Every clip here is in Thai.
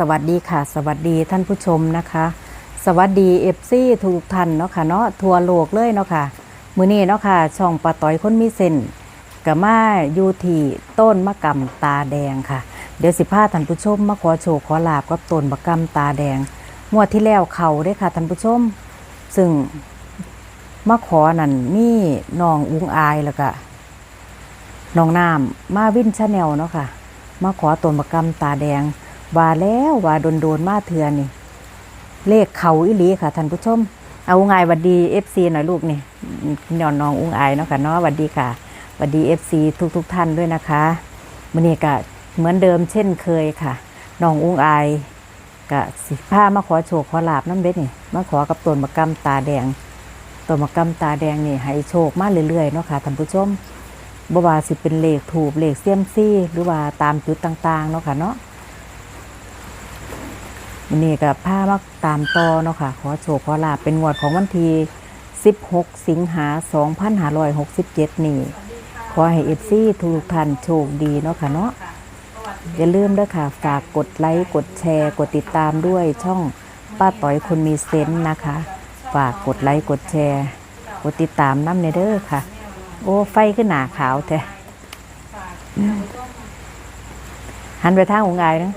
สวัสดีค่ะ สวัสดีท่านผู้ชมนะคะ สวัสดีเอฟซีทุกท่านเนาะค่ะเนาะทัวโลกเลยเนาะค่ะมื้อนี้เนาะค่ะ ช่องปาต้อยคนมีเส้นกับมาอยู่ที่ต้นมะกำตาแดงค่ะ เดี๋ยวสิพาท่านผู้ชมมาขอโชคขอลาบกับต้นมะกำตาแดงงวดที่แล้วเขาได้ค่ะท่านผู้ชม ซึ่งมาขอนั่นมีน้องอุ้งอายแล้วก็น้องน้ำมาวินชาแนลเนาะค่ะมาขอตัวมะกรรมตาแดง ว่าแล้วว่าโดนโดนมาเถื่อนนี่ เลขเขาอิลีค่ะท่านผู้ชม เอาอุ้งอายหวัดดีเอฟซีหน่อยลูกนี่นอนน้องอุ้งอายเนาะค่ะเนาะหวัดดีค่ะหวัดดีเอฟซีทุกทุกท่านด้วยนะคะมันนี้ก็เหมือนเดิมเช่นเคยค่ะน้องอุ้งอายก็สิผ้ามาขอโชคขอลาบน้ำเบ็ดนี่มาขอกับตัวมะกรรมตาแดงตัวมะกรรมตาแดงนี่ให้โชคมาเรื่อยๆเนาะค่ะท่านผู้ชมบ่ว่าสิเป็นเลขถูกเลขเซียมซี่ หรือว่าตามจุดต่างๆเนาะค่ะเนาะ วันนี้กับผ้ามาตามต่อเนาะค่ะ ขอโชคขอลาบเป็นงวดของวันที่ 16 สิงหา 2567 นี่ขอให้เอฟซีทุกท่านโชคดีเนาะค่ะเนาะอย่าลืมด้อค่ะ ฝากกดไลค์ กดแชร์ กดติดตามด้วยช่องป้าต่อยคนมีเซนต์นะคะ ฝากกดไลค์ กดแชร์ กดติดตามน้ำในเด้อค่ะ โอ้ไฟขึ้นหนาขาวแท้หันไปทางองค์อายนะ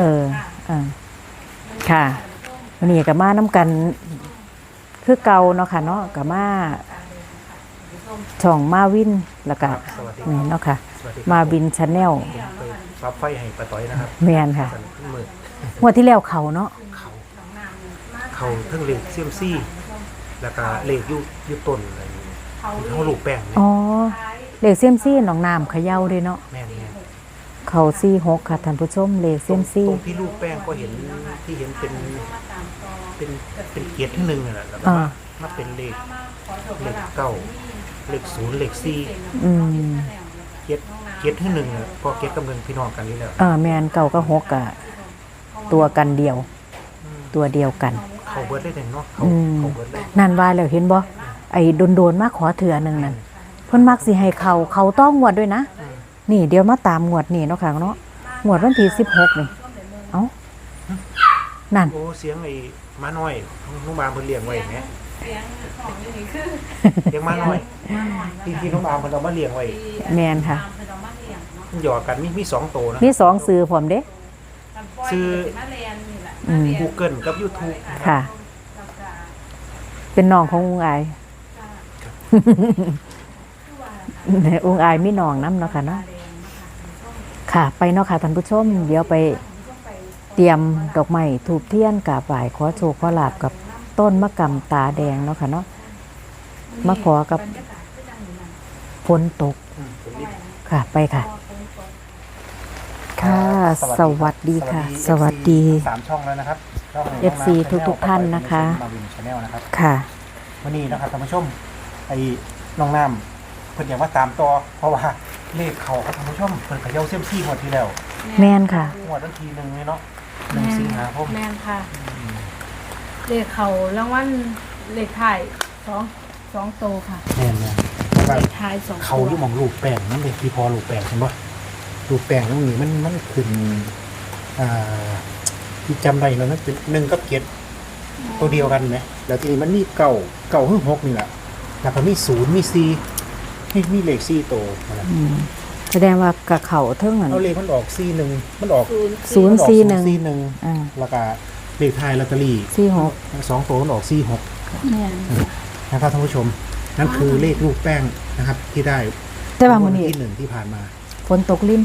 เออเออค่ะวันนี้กับมาน้ำกัน คือเก่าเนาะค่ะเนาะกับมาช่องมาวินแล้วก็สวัสดีนี่เนาะค่ะสวัสดีมาวินชาแนลไปปรับไฟให้ปะต้อยนะครับแมนค่ะกันขึ้นมืองวดที่แล้วเขาเนาะเขาเขาทั้งเลขเซียมซี่ แล้วก็เลขอยุยุต้นอะไรอย่างเงี้ยเขาลูกแป้งเนี่ยอ๋อเลขเซียมซี่หนองน้ำเขย่าด้วยเนาะแม่นแม่น เขาซี่หกค่ะท่านผู้ชมเลขเซียมซี่ตรงที่ลูกแป้งก็เห็นที่เห็นเป็นเป็นเป็นเกียรติที่หนึ่งนี่แหละแล้วก็อ่ามามาเป็นเลขเลขเก้าเลขศูนย์เลขสี่อืมเกียรติเกียรติที่หนึ่งอะพอเกียรติกำเนิดพี่น้องกันนี่แหละเออแมนเก่าก็หกอะตัวกันเดียว ตัวเดียวกัน เขาเบิร์ดได้เลยเนาะเขาอืม เขาเบิร์ดเลยนั่นว่าแล้วเห็นบ่ไอ้โดนโดนๆมาขอเถื่อหนึ่งนั่นเพิ่นมักสิให้เขาเขาต้องงวดด้วยนะ นี่เดี๋ยวมาตามงวดนี่เนาะค่ะเนาะงวดวันที่สิบหกนี่ เอ้า นั่น โอ้เสียงไอ้ม้าน้อยนุ่มบามเพิ่นเลี้ยงไว้ไหมเลี้ยงม้าน้อยที่ที่นุ่มบามเพิ่นเอามาเลี้ยงไว้แมนค่ะ มันหยอกกันมีมีสองตัวนะ มีสองสื่อผมเด้ ซื้อ อืม Google กับ YouTube ค่ะ เป็นน้องของอุ้งอาย อุ้งอายมีน้องน้ำเนาะค่ะเนาะค่ะ ไปเนาะค่ะท่านผู้ชม เดี๋ยวไปเตรียมดอกไม้ถูกเทียนกราบไหว้ขอโชคขอลาบกับต้นมะกำตาแดงเนาะค่ะเนาะมาขอกับฝนตกอืมผมนี่ค่ะ ไปค่ะ ค่ะ สวัสดีค่ะ สวัสดีสามช่องแล้วนะครับช่อง FC ทุกๆท่านนะคะ มาวินชาแนลนะครับ ค่ะวันนี้นะครับท่านผู้ชมไอ้น้องน้ำเพิ่นอยากมาตามต่อเพราะว่าเลขเขาครับท่านผู้ชมเพิ่นเขย่าเซียมซี่งวดที่แล้วแมนค่ะงวดวันที่หนึ่งเลยเนาะหนึ่งสิงหาคมแมนค่ะเลขเขารางวัลเลขถ่ายสองสองโตค่ะแม่นเนี่ยแล้วก็เลขท้ายสองเขาอยู่หมองลูกแป้งนั่นเลยที่พอลูกแป้งใช่ปะลูกแป้งตรงนี้มันมันขึ้นอ่าที่จำได้แล้วมันเป็นหนึ่งกับเจ็ดตัวเดียวกันไหมแล้วทีนี้มันมีเก่าเก่าหึ่งหกนี่แหละแล้วก็มีศูนย์มีสี่ มีมีเลขสี่โตวนะครับอืมแสดงว่ากับเขาเท่งนั้นเอาเลขมันออกสี่หนึ่งมันออกศูนย์ศูนย์มัออกสี่หนึ่งสี่หนึ่งอ่าแล้วก็เลขท้ายลอตเตอรี่สี่หกสองตัวมันออกสี่หกแมนนะครับท่านผู้ชม นั่นคือเลขลูกแป้งนะครับ ที่ได้แต่ว่ามื้อนี้ที่หนึ่งที่ผ่านมาฝนตกลิ้น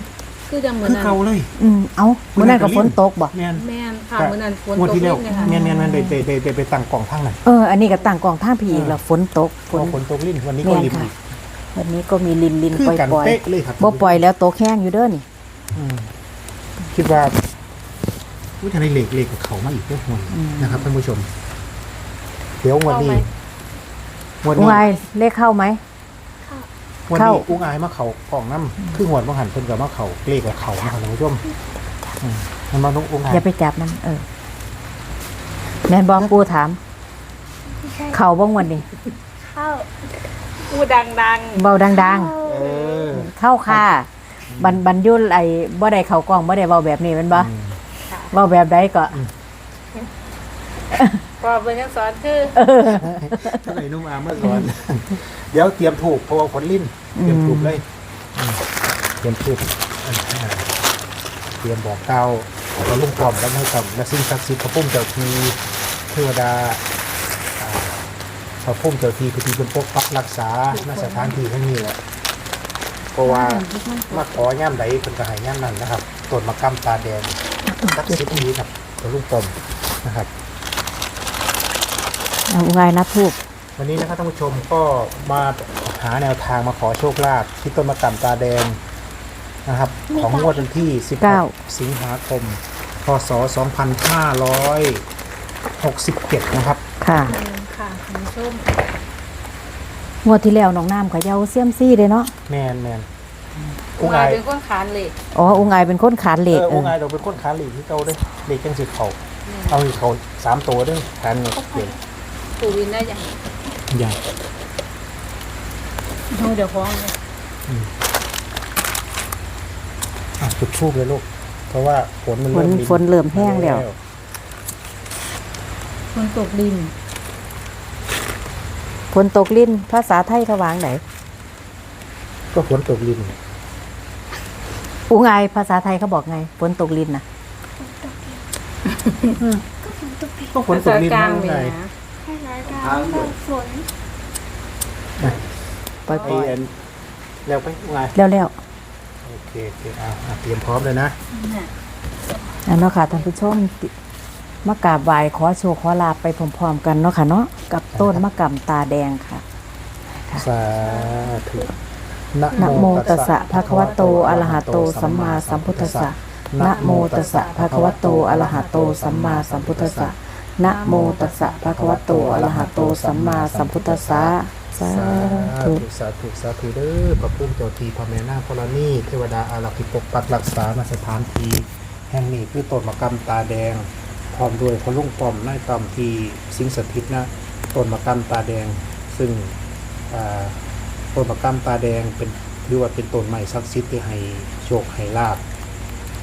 คือจังเหมือนคือนั้นเก่าเลย อืมเอามื้อนั้นก็ฝนตกบ่แม่นแมนค่ะเหมือนนั้นฝนงวดตกที่แล้วเลยค่ะแม่นแม่นแม่นได้ได้ได้ได้ไปตั้งกล่องทั้งนั้นเอออันนี้ก็ต่างกองท่าผีอีกแล้วฝนตกฝพอนฝนตกลิ้นวันนี้ก็แม่นริมค่ะ อีก วันนี้ก็มีลินลินคือปล่อยกันปล่อยเป๊ะเลยครับบ่ปล่อยแล้วตกแห้งอยู่เด้อนี่อืมคิดว่าผู้ชายเหล็กเหล็กกับเขามาอีกเพื่อหวนนะครับท่านผู้ชม เดี๋ยววันนี้วันอุ้งนี้อายเลขเข้าไหม วันเข้า นี้อุ้งอายมาเขากล่องน้ำคือหวนมาหันเพิ่นกับมาเขาเลขกับเขานะครับท่านผู้ชมอืมมันมาต้องอุ้งอาอย่ายไปจับมันเออแม่นบอกปูถามเขาบ้างวันนี้เข้า พูดดังเบาดังเออๆ เข้าค่ะบันบันยุ่นไอ้บ่ได้เข้ากล้องบ่ได้เว้าแบบนี้แมันบ่อืมเว้าแบบใดก็พอเป็นยังสอนคือเท่าไหร่นุ่มอาเมื่อก่อน เดี๋ยวเตรียมถูกเพราะว่าผลลิ้นเตรียมถูกเลยอืมเตรียมถูกอ่าเตรียมบอกเกล่าวเราลุงปลอมกันให้กับและสิ่งศักดิ์สิทธิ์พระพุ่มเจ้าทีเทวดาอ่า พระพุ่มเจ้าทีพิธีเป็นปกปักรักษาณสถานที่แห่งนี้แหละเพราะว่ามาขอย่ำใดเป็นกระหายย่ำนั้นนะครับต้นมะกำตาแดงศักดิ์สิทธิ์นี้ครับตัวลุงปลอมนะครับเอาไงนะทูบวันนี้นะครับท่านผู้ชมก็มาหาแนวทางมาขอโชคลาภที่ต้นมะกำตาแดงนะครับ ของงวดวันที่16สิงหาคม พศ 2567 นะครับ ค่ะ ค่ะคุณผู้ชมงวดที่แล้วน้องน้ำเขาเยาเซียมซี่เลยเนาะแมนแมนอุอุ้งงาอายยเป็นคนขานเหล็กอ๋อองค์อายเป็นคนขานเหล็กเออเออุ้องอายเราเป็นคนขาหลีกที่เก่าเด้วยเด็กจังสิเขาเอาอีกเขาสามตัวเด้วยขานเงินเก่งปูวินได้ยังใหญ่เอาเดี๋ยวฟ้องเลยอะจุดทูบเลยลูกเพราะว่าฝนมันฝนเริ่มดิฝนเริ่มแห้งแล้วคนตกดิน ฝนตกลิ้นภาษาไทยเขาวางไหนก็ฝนตกลินอุงอายภาษาไทยเขาบอกไงฝนตกลิ้นนะก็ฝนตกลินภาษากลางมากมีไงนะภาษากลางแบบฝนปล่อยไอเอ็นเร็วไปอุ้งอายๆแล้วโอเคโอเคอะอะเตรียมพร้อมเลยนะเนี่ยๆอันเนาะค่ะท่านผู้ชมติ มากราบไหว้ขอโชคขอลาบไปพร้อมๆกันเนาะค่ะเนาะกับต้นมะกำตาแดงค่ะ สาธุนะโมตัสสะภะคะวะโตอะระหะโตสัมมาสัมพุทธัสสะนะโมตัสสะภะคะวะโตอะระหะโตสัมมาสัมพุทธัสสะนะโมตัสสะภะคะวะโตอะระหะโตสัมมาสัมพุทธัสสะสาสาธุธุสาธุสาธุเด้อพระพุ่มเจ้าทีพระแม่นาคธรณีเทวดาอารักษ์ปกปักรักษามาสถานทีแห่งนี้คือต้นมะกำตาแดง พร้อมด้วยพระลุงปอมนายต่ำที่สิงสถิตนะต้นมะกำตาแดง ซึ่งต้นมะกำตาแดงเป็นถือว่าเป็นต้นใหม่ศักดิ์สิทธิ์ที่ให้โชคให้ลาบ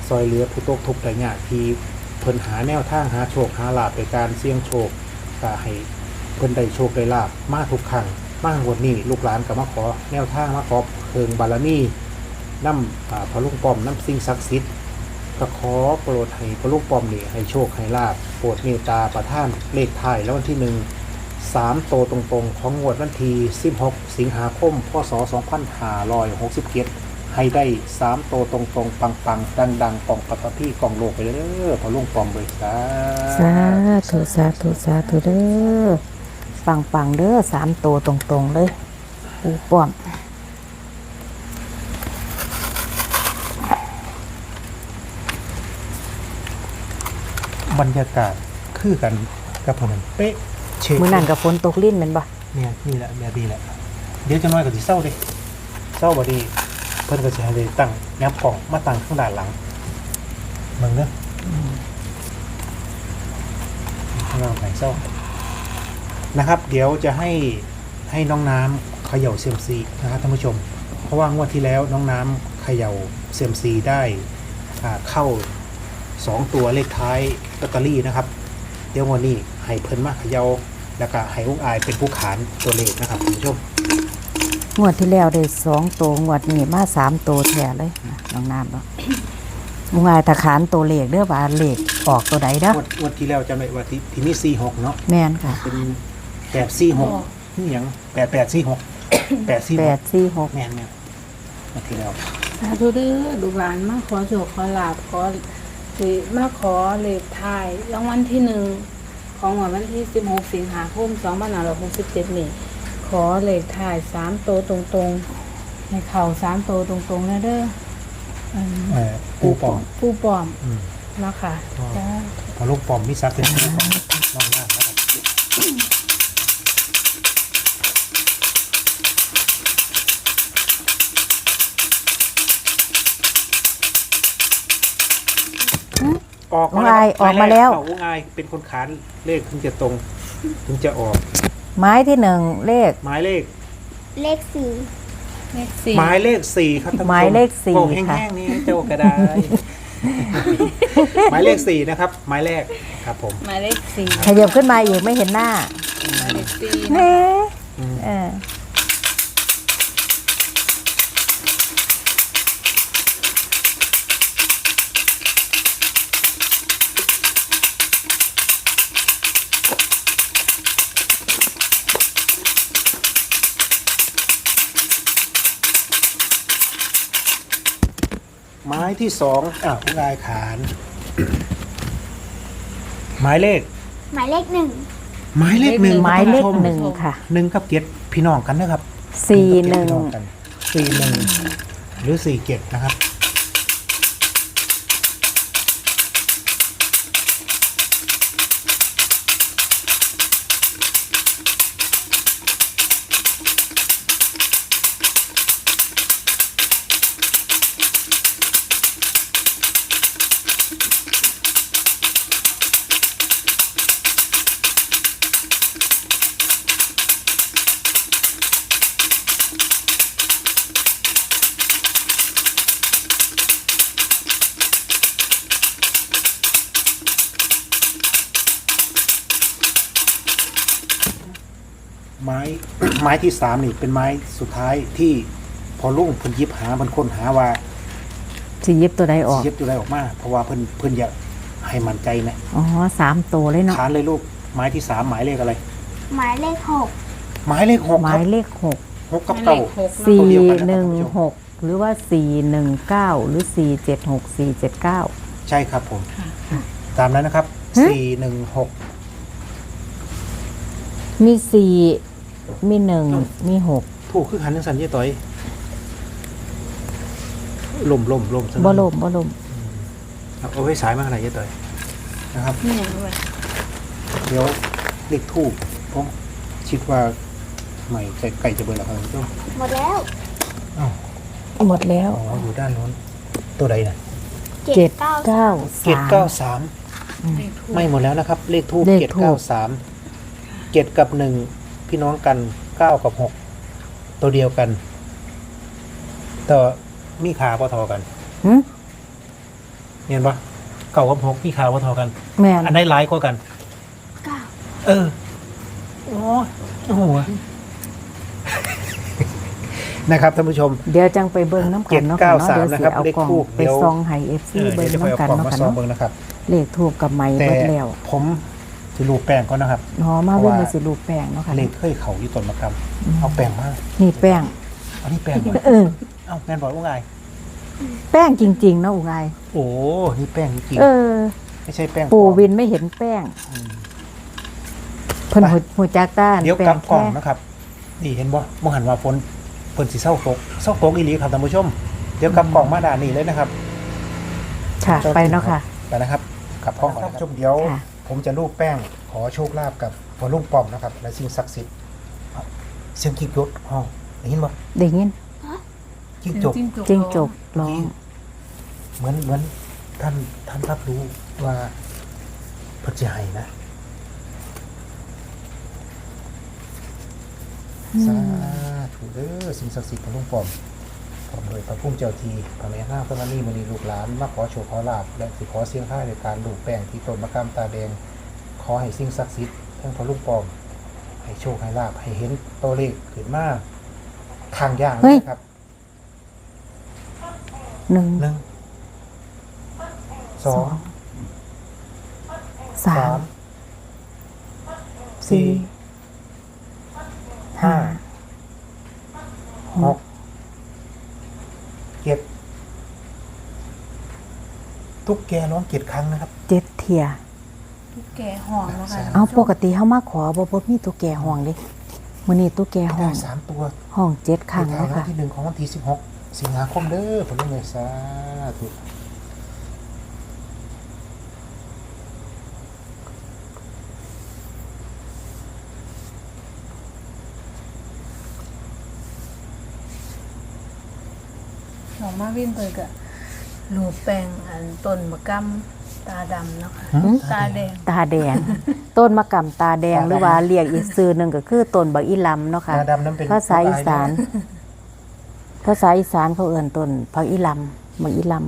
ซอยเหลือผู้ตกทุกข์ได้ยากที่เพิ่นหาแนวทางหาโชคหาลาบในการเสี่ยงโชคก็ให้เพิ่นได้โชคได้ลาบมาทุกครั้งมางวดนี้ลูกหลานก็มาขอแนวทางมาขอเพิงบารมีน้ำพระลุงปอมน้ำสิ่งศักดิ์สิทธิ์ ก็ขอโปรดให้พระลุงป้อมนี่ให้โชคให้ลาบโปรดเมตตาประท่านเลขท้ายแล้ววันที่หนึ่งสามโตตรงๆ ของงวดวันที่16 สิงหาคม พศ 2567 ให้ได้สามโตตรงๆ ปังๆ ดังๆกล่องปัตพี่กล่องโลกไปเลยเด้อพอลุงปลอมเลยสาสาธุสาธุสาธุเด้อปังปังๆเด้อสามตัวตรงๆ เลยปูป้อม บรรยากาศคือกันกับผมนั้นเป๊ะเชฟมื้อนั้นกับฝนตกลิ้นแม่นบ่เนี่ยนี่แหละแบบนี้แหละ เดี๋ยวจะน้อยกับที่เศร้าดิเศร้าบ่ดีเพิ่นก็จะให้ได้ตั้งยับกล่องมาตั้งข้างด้านหลังมึงเด้ออข้างหลังไหนเศร้านะครับ เดี๋ยวจะให้ให้น้องน้ำเขย่าเซียมซีนะครับท่านผู้ชม เพราะว่างวดที่แล้วน้องน้ำเขย่าเซียมซีได้อ่าเข้า สองตัวเลขท้ายลอตเตอรี่นะครับ เดี๋ยวงวันนี้ให้เพิ่นมาเขย่าแล้วก็ให้อุ้งอายเป็นผู้ขานตัวเลขนะครับท่านผู้ชมงวดที่แล้วได้สองตัวงวดนี้มาสามตัวแท้เลยนะน้องน้ำเนาะมุงอายตะขานตัวเลขเด้อว่าเลขออกตัวใดเด้องวดงวดที่แล้วจำได้ว่าที่ที่นี่สี่หกเนาะแม่นค่ะเป็นแปดสี่หกนี่หยังแปดแปดสี่หกแปดสี่แปหดกสี่หกแม่นแม่นงวดที่แล้ว สาธุเด้อดูหลานมาขอโชคขอลาบขอ สิมาขอเลขท้ายรางวัลที่หนึ่งของวันที่ 16 สิงหาคม2567นี่ขอเลขท้ายสามโตวตรงๆให้เข่าสามโตวตรงๆนะเด้ออืมเออปูปอมผู้ปลอมอืม เนาะค่ะอ๋อจ้า พอลูกปอมมิซักเป็นน้องหน้านะครับ ออกน้องอายออกมาแล้วอุ้งอายเป็นคนขานเลขถึงจะตรง ถึงจะออก ไม้ที่หนึ่งเลข หมายเลข เลขสี่เลขสี่หมายเลขสี่ครับท่านผู้ชมหมายเลขสี่โอ้แห้ค่ะงๆนี่เจ้ากระไดาหมายเลขสี่นะครับ หมายแรกครับผมหมายเลขสี่ขยับขึ้นมาอีกไม่เห็นหน้าหมายเลขสี่เฮ้ ที่สองอะคุณลายขาน หมายเลข หมายเลขหนึ่งหมายเลขหนึ่งหมายเลขท่นผู้ชหนึ่งค่ะหนึ่งกับเจ็ดพี่น้องกันนะครับสี่หนึ่งสี่หนึ่งหรือสี่เจ็ดนะครับ ไม้ที่สามนี่เป็นไม้สุดท้ายที่พอลุงเพิ่นหยิบหาเพิ่นค้นหาว่าสิยิบตัวใดออกสิหยิบอยู่ได้ออกมา เพราะว่าเพิ่นเพิ่นอยากให้มั่นใจนะอ๋อสามตัวเลยเนาะขานเลยลูกไม้ที่สามหมายเลขอะไร หมายเลขหกหมายเลขหกหคมารับยเลขหกหกกับหมายเลเก้าขหกสี่ตัวเดียวกันนะครับหนึ่งท่านผู้ชมหกหรือว่าสี่หนึ่งเก้าหรือสี่เจ็ดหกสี่เจ็ดเก้า ใช่ครับผม ค่ะ ตามนั้นนะครับฮะ สี่หนึ่งหกมีสี่ มีหนึ่งมีหกถูกคือหันทั้งสันเยต่อยลมลมลมซะบ่ลมบ่ลมเอาเอาไว้สายมากอะไรเยต่อยนะครับนี่อย่างไรเดี๋ยวเลขทูบผมคิดว่าใหม่ไก่ไก่จะเบิร์แล้วครับท่านผู้ชมหมดแล้วอ้าวหมดแล้วอ๋ออยู่ด้านโน้นตัวใดนะเจ็ดเก้าเจ็ดสามเก้าสามเลขทูปไม่หมดแล้วนะครับ เลขทูบเลขเจ็ดธูเก้าปสามเจ็ดกับหนึ่ง พี่น้องกันเก้ากับหกตัวเดียวกัน แต่มีขาพอทอกันหึเห็นปะเก้ากับหกมีขาพอทอกัน แม่นอันไหนร้ายกว่ากัน เก้าเออ โอ้ยโอ้โห นะครับท่านผู้ชม เดี๋ยวจังไปเบิ่งน้ำกันเนาะค่ะเนาะ793เดี๋ยวสินะครับเอาเลขกล่องทูปไปเดี๋ยวซองให้ FC เออเบิ่เดี๋ยงวจะไปเอาน้ำกันกล่องเนาะค่ะเนาะมาซองเบิ่งนะครับ เลขทูบกับไม้แต่เบิดแล้ว ผม สิรูปแป้งก็นะครับ หอมาเพราะเบิ่งว่าก็สิรูปแป้งเนาะค่ะเลขเคยเขาอยู่ต้นมะกำเอาแป้งมานี่แป้งอันนี้แป้งบ่เออเอ้าแป้งบอกว่าไงแป้งจริง ๆ เนาะอุไงโอ้นี่แป้งจริงเออๆไม่ใช่แป้งปู่ปลอมวินไม่เห็นแป้งอืมเพิ่นไปหูหูจักต้านเดี๋ยวแป้กลังบกล่องแค่นะครับนี่เห็นบ่มหันว่าฝนฝนสีเศร้าตกเศร้าตกอีหลีครับท่านผู้ชม เดี๋ยวกลับกล่องมาด่านนี้เลยนะครับค่ะไปเนาะค่ะไปนะครับกลับห้องก่อนนะครับชมเดี๋ยวค่ะ ผมจะรูปแป้งขอโชคลาภกับพอลุงปอมนะครับ และสิ่งศักดิ์สิทธิ์เอาเสียงกิ๊กยศห้องได้ยินบ่ได้ยินกิ๊กจกจริงจบร้องเหมือนเหมือนท่านท่านรับรู้ว่าพระเจ้าให้นะสาธุเด้อสิ่งศักดิ์สิทธิ์ของลุงปอมพร้อม โดยพระพุ่มเจ้าทีพระแม่ห้าพระนีมณีลูกหลานมาขอโชคขอลาบและสิขอเสียงท่ายในการลูกแป้งที่ต้นมะขามตาแดง ขอให้สิ่งศักดิ์สิทธิ์ทั้งพระลุงปอม ให้โชคให้ลาบให้เห็นตัวเลขขึ้นมาทางย่างเลยนะครับหนึ่งหนึ่งสองสาสามมสี่สี่ห้าหกเจ็ด ทุกแกร้องเจ็ดครั้งนะครับ เจ็ดเทีย ตุ๊กแกห่องแล้วค่ะเอาปกติเฮามาขอบ่บ่มีตุ๊กแกห้องเด้มื้อนี้ตุ๊กแกห้ได้องสามตัวห้องเจ็ดครั้งในแล้วท้ายค่ะที่หนึ่งของวันที่สิบหกสิงหาคมเด้อผมเลยสาธุหอมมาวินเปิดกะ รูปแปลงอันต้นมะกำตาดำเนาะค่ะหืม ตาแดงตาแดง ต้นมะกำตาแดงหรือว่าเรียกอีกชื่อหนึงก็คือต้นบักอีลำเนาะค่ะตาดำนั้นเป็นภาษาอีสานภาษาอีสานเขาเอื่นต้นผักอีลำมักอีลำ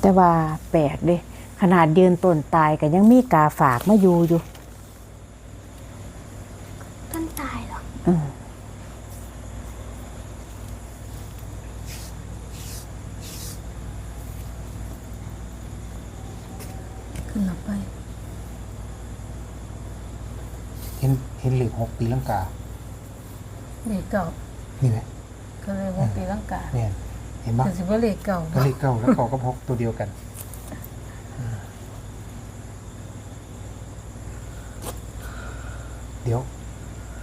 แต่ว่าแปลกเด้ขนาดยืนต้นตายก็ยังมีกาฝากมาอยู่อยู่ ต้นตายเหรอ เออ ขึ้นหลับไป เห็นเห็นเหล็กหกตีลั งกาเลขเก่านี่ไหมก็เลยว่าปีลังกาเนี่ยเห็นปะคือสิว่าเลขเก่าก็เลขเก้าแล้วเก้าก็พกตัวเดียวกันอ่าเดี๋ยว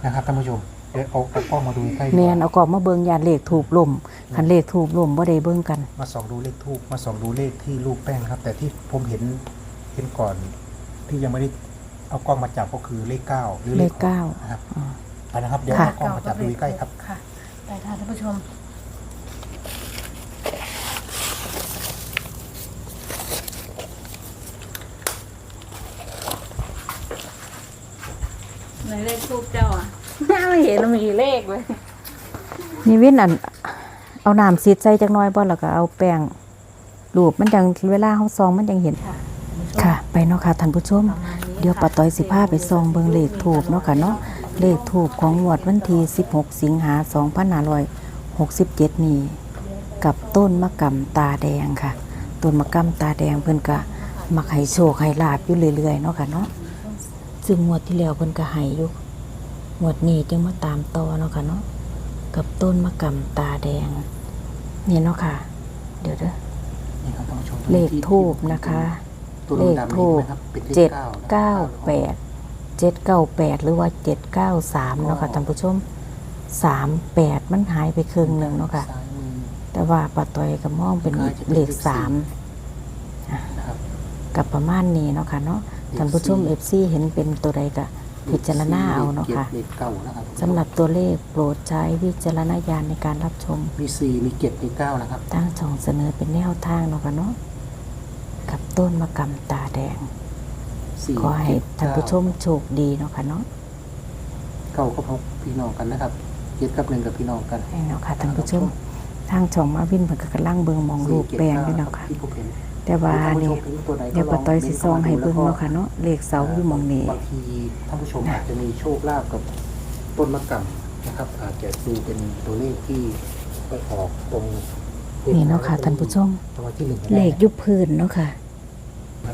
นะครับท่านผู้ชมเดี๋ยวเอาเอากล้องมาดูใกล้ๆดีกแม่ว่านเอากรอบมาเบิงยานเลขถูกลมคันเลขถูกลมบ่ได้เบิงกัน มาส่องดูเลขทูบมาส่องดูเลขที่ลูกแป้งนะครับ แต่ที่ผมเห็นเห็นก่อนที่ยังไม่ได้ เอากล้องมาจับก็คือเลขเก้าหรือเลเลขขเก้านะครับอ่าไปนะครับ เดี๋ยวค่ะ เอากล้องมาจับดูใกล้ๆครับค่ะไปค่ะท่านผู้ชม ในเลขทูบเจ้าอะ ไม่เห็นมันมีเลขเลยนี่เว้นอัน เอาน้ำซีดใส่จักหน้อยบ่แล้วก็เอาแป้งรูปมันจังเวลาเฮาซองมันจังเห็น ค่ะค่ะไปเนาะค่ะท่านผู้ชม เดี๋ยวป้าต้อยสิพาไปซองเบิงเลขถูกเนาะค่ะเนาะเลขถูกของงวดวันที่ 16 สิงหา2567 นี้ กับต้นมะกำตาแดงค่ะ ต้นมะกำตาแดงเพิ่นก็มักให้โชคให้ลาบอยู่เรื่อยๆเนาะค่ะเนาะซึ่งงวดที่แล้วเพิ่นก็ให้อยู่งวดนี้จึงมาตามต่อเนาะค่ะเนาะกับต้นมะกำตาแดงนี่เนาะค่ะ เดี๋ยวเด้อนี่ครับท่านผู้ชมเลขทูบนะคะ ตัวเลขดำๆทูบนี่นะครับเป็นเลขเจ็ดนะครับเก้าแปดเจ็ดเก้าแปดหรือว่าเจ็ดเก้าสามเนาะค่ะท่านผู้ชมสามแปดมันหายไปครึ่งหนึ่งเนาะค่ะ ซ้ายมือ แต่ว่าป้าต้อยก็มองเป็นเลขสามนะครับ กับประมาณนี้เนาะค่ะเนาะท่านผู้ชมเอฟซีเห็นเป็นตัวใดก็พิจารณาเอาเนาะค่ะเลขเก้านะครับสำหรับตัวเลขโปรดใช้วิจารณญาณในการรับชม มีสี่มีเจ็ดมีเก้านะครับ ตั้งช่องเสนอเป็นแนวทางเนาะค่ะเนาะกับ ต้นมะกำตาแดง สี่ขอให้เจ็ดท่านผู้ชเก้มโชคดีเนาะค่ะเนาะเก้าก็พบพี่น้องกันนะครับเจ็ดกับหนึ่งกับพี่น้องกันให้เนาะค่ะท่านผู้ชมทางช่องมาวินเพิ่นก็กำลังเบิ่งมองรูปแปลงด้วยเนาะค่ะ ที่ผมเห็นแต่ว่านี่ท่ผู้ชมห็ตัวไหนก็เดี๋ยวป้าต้อยสิซองให้เบิ่งลเนาะค่ะเนาะเลขเสาอยู่หมองนี้ บางทีท่านผู้ชมอาจจะมีโชคลาภกับต้นมะกำนะครับ อาจจะดูเป็นตัวเลขที่ไปออกตรงนี่เนาะค่ะท่านผู้ชม รางวัลที่หนึ่งเลขอยุบพื้นเนาะค่ะ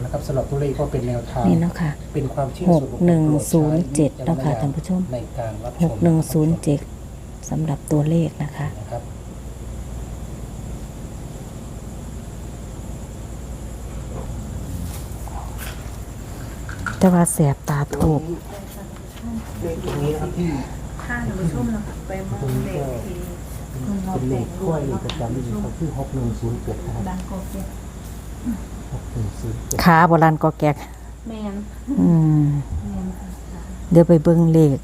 นะครับสำหรับตัวเลขก็เป็นแนวทางนี่เนาะค่ะเป็นความเชื่อหส่กวนบุคคลหนึ่งโปรดศูนย์ใช้เจ็ดวิจารณเนาะค่ะญณท่านผู้ชมในการรับชมหกหนึ่งศูนย์เจ็ดสำหรับตัวเลขนะคะ นะครับแต่ว่าแสบตาถูกเลขตรงนี้นะครับที่ค่ะท่านผู้ชมนะคะไปมองเลขที่คุณเราเป็นเลแต่ขงถ้วยประจำที่เขาคือหกหนึ่งศูนย์เจ็ดนะครับ ดังโกเกีย หกหนึ่งศูนย์เจ็ดขาโบราณก็แกกแมนอืมแมนค่ะเดี๋ยวไปเบิ่งเลข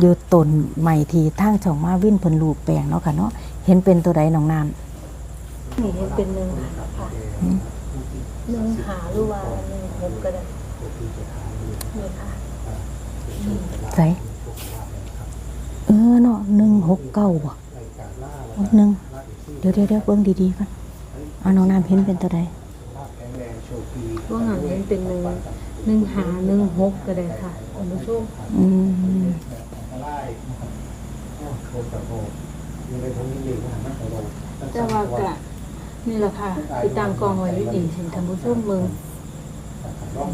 อยู่ต้นใหม่ทีทางช่องมาวินเพิ่นรูปแปลงเนาะค่ะเนาะเห็นเป็นตัวใดน้องน้ำนี่เห็นเป็นหนึ่งหาค่ะหนึ่งหาหรือว่าหนึ่งหกก็ได้นี่ค่ะใส่เออเนาะหนึ่งหกเก้าบ่โอ้ยหนึ่งเดี๋ยวเดี๋ยวเดี๋ยวเบิ่งดีๆก่อน เอาน้องน้ำเห็นเป็นตัวใดว่าหันเห็นเป็นหนึ่งหนึ่งหาหนึ่งหกก็ได้ค่ะท่านผู้ชมอืมแต่ว่ากะนี่แหละค่ะคือตามกองไว้อยู่ดีถึงท่านผู้ชมเมือง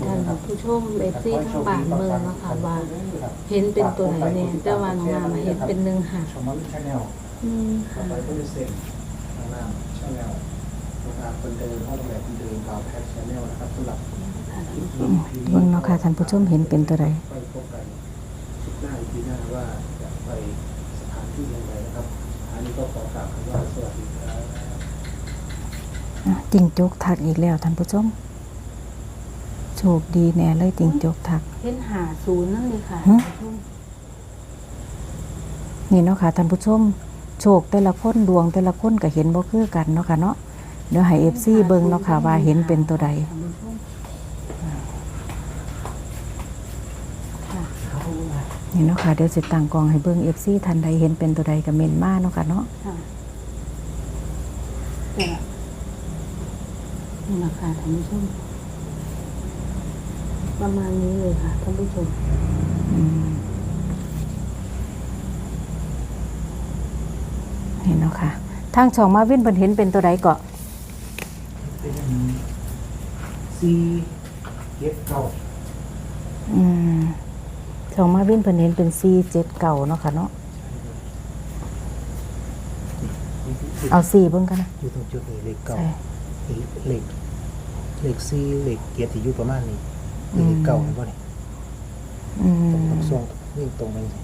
ท่านผู้ชมเอฟซีทั้งบ้านเมืองเนาะคะว่าเห็นเป็นตัวไหนเนี่ยแต่ว่าน้องนามาเห็นเป็นหนึ่งหาชมมันชาแนลหนึ่งต่อหาไปก็จะเซ็นทางน้ำชาแนลทางคนเดินห้องแบบคนเดินบาวแพทชาแนลนะครับสำหรับเบิ่งเนาะค่ะท่านผู้ชมเห็นเป็นตัวใดไปพบกันชุดหน้าอีกทีหน้าว่าจะไปสถานที่ยังไงนะครับ อันนี้ก็ขอกราบคำว่าสวัสดีครับอะจิงจกทักอีกแล้วท่านผู้ชมโชคดีแน่เลยจิงจกทักเห็นหาศูนย์นั่นเลยค่ะฮะท่านผู้ชมนี่เนาะค่ะท่านผู้ชม โชคแต่ละคนดวงแต่ละคนก็เห็นบ่คือกันเนาะค่ะเนาะ เดี๋ยวให้ FC เบิ่งเนาะค่ะว่าเห็นเป็นตัวใดท่านผู้ชมค่ะนี่เนาะค่ะเดี๋ยวสิตั้งกล้องให้เบิ่ง FC ทันใดเห็นเป็นตัวใดก็เม่นมาเนาะค่ะเนาะค่ะเนี่ยนี่ราคาท่านผู้ชมประมาณนี้เลยค่ะท่านผู้ชมอืมนี่เนาะค่ะทางช่องมาวินเพิ่นเห็นเป็นตัวใดก็เป็น ซีเก็ดเก้าอืมช่องมาวินเพิ่นเห็นเป็น4 7เก่าเนาะค่ะเนาะเอา4เบิ่งกันนะอยู่ตรงจุดนี้เลขเก้าใช่นี่เลขเลขซีเลขเกียรติอยู่ประมาณนี้อืมเลขเก้าเห็นป่ะนี่อืมตรงส่งวิ่งตรงไปสิ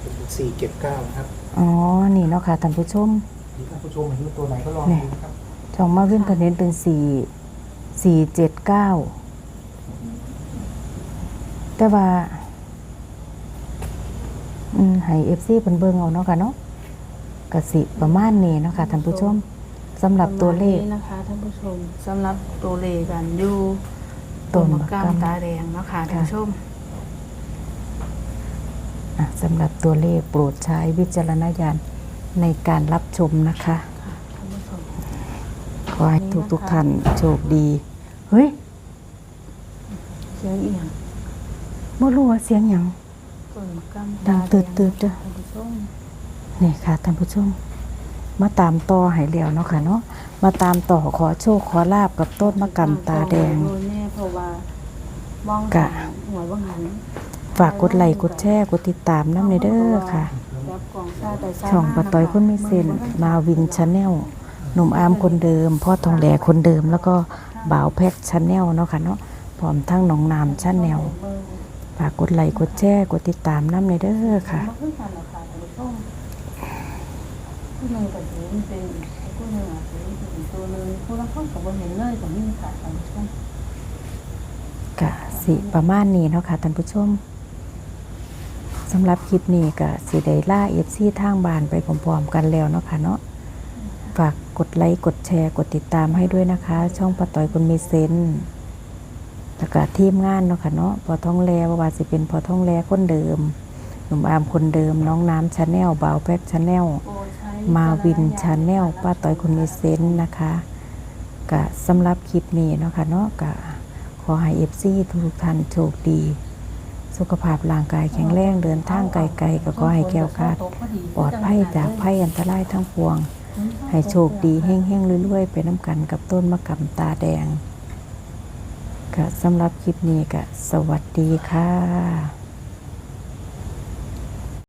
เป็นสี่เจ็ดเก้านะครับอ๋อนี่เนาะค่ะท่านผู้ชม นี่ท่านผู้ชมเห็นตัวไหนก็ลองนี่ดูนะครับ ช่องมาวินเพิ่นเห็นเป็นสี่สี่เจ็ดเก้าแต่ว่าอืมให้เอฟซีเพิ่นเบิ่งเอาเนาะค่ะเนาะกสิประมาณนี้เนาะค่ะท่านผู้ชมสำหรับตัวเลขประมาณนี้นะคะท่านผู้ชมสำหรับตัวเลขกันอยู่ต้นมะมะกามกำตาแดงเนาะคะท่านผู้ชมอะสำหรับตัวเลขโปรดใช้วิจารณญาณในการรับชมนะคะ ค่ะท่านผู้ชม ข อให้ทุกทุกๆท่านโชคดี เฮ้ย เสียงเอียงบ่รู้ว่าเสียงหยังต้นมะกามดังตืดๆเด้อท่านผู้ชมนี่ค่ะท่านผู้ชม มาตามต่อให้แล้วเนาะค่ะเนาะ มาตามต่อขอโชคขอลาบกับต้นมะกำตาแดงโแน่เพราะว่ามองกะหาหัวว่างหันฝากกดไลค์กดแชร์กดติดตามน้ำในเด้อค่ะรับกล่องซ่าแต่ซ่าช่องปะต้อยคนมีเซนมาวินชาแนล หนุ่มอามคนเดิม พ่อทองแหลคนเดิม แล้วก็บ่าวแพ็กชาแนลเนาะค่ะเนาะพร้อมทั้งหนองนามชาแนลฝากกดไลค์กดแชร์กดติดตามน้ำในเด้อค่ะกันหรอกค่ะท่านผู้นึงกับหนูเป็นผู้นึงอะเป็นตัวนึงผู้ละคนกับบนเห็นเลยกับนี่ค่ะท่านผู้ชมกะสิประมาณนี้เนาะค่ะท่านผู้ชมสำหรับคลิปนี้กะสิได้ล่าเอฟซีทางบานไปพร้อมๆกันแล้วเนาะค่ะเนาะฝาก กดไลค์กดแชร์ กดติดตามให้ด้วยนะคะ ช่องปะต่อยคนมีเซนส์แล้วก็ทีมงานเนาะค่ะเนาะพอท้องแลว่าสิเป็นพอท้องแลคนเดิมหนุ่มอามคนเดิม น้องน้ำชาแนลบ่าวแพ็กชาแนลโปรดใช้มาวินชาแนลป้าต้อยคนมีเซนส์นะคะกะสำหรับคลิปนี้เนาะค่ะเนาะกะขอให้เอฟซีทุกท่านโชคดี สุขภาพร่างกายแข็งแรงเดินทางไกลๆก็ขอให้แก้วคลาดปลอดภัยจากภัยอันตรายทั้งปวง ให้โชคดีแห้งๆรวยๆ ไปน้ำกันกับต้นมะกำตาแดงกะสำหรับคลิปนี้ก็สวัสดีค่ะ